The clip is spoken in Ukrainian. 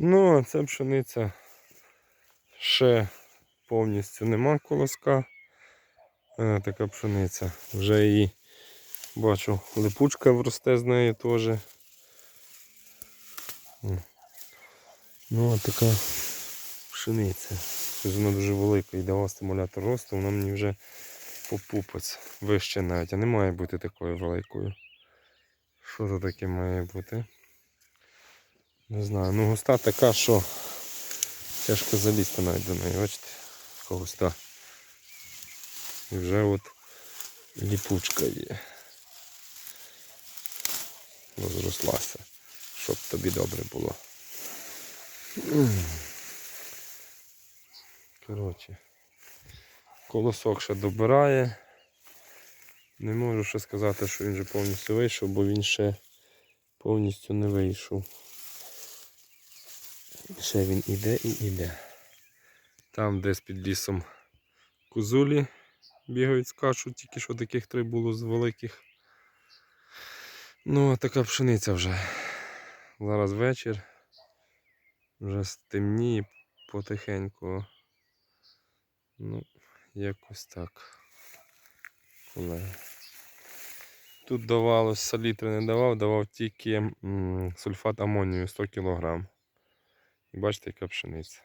Ну, а ця пшениця ще повністю нема колоска. Е, така пшениця. Вже її бачу, липучка вросте з неї теж. Ну, а така пшениця. Вона дуже велика і дала стимулятор росту, вона мені вже попупець вище навіть, а не має бути такою великою. Що це таке має бути? Не знаю. Ну густа така, що тяжко залізти навіть до неї, бачите, така густа. І вже от ліпучка є. Розрослася, щоб тобі добре було. Коротше, колосок ще добирає. Не можу ще сказати, що він вже повністю вийшов, бо він ще повністю не вийшов. Ще він іде і іде. Там десь під лісом козулі бігають, скачуть, тільки що таких три було з великих. Ну, а така пшениця вже. Зараз вечір. Вже стемніє потихеньку. Ну, якось так. Колеги. Тут давалось салітри не давав, давав тільки м, сульфат амонію 100 кг. І бачите, яка пшениця.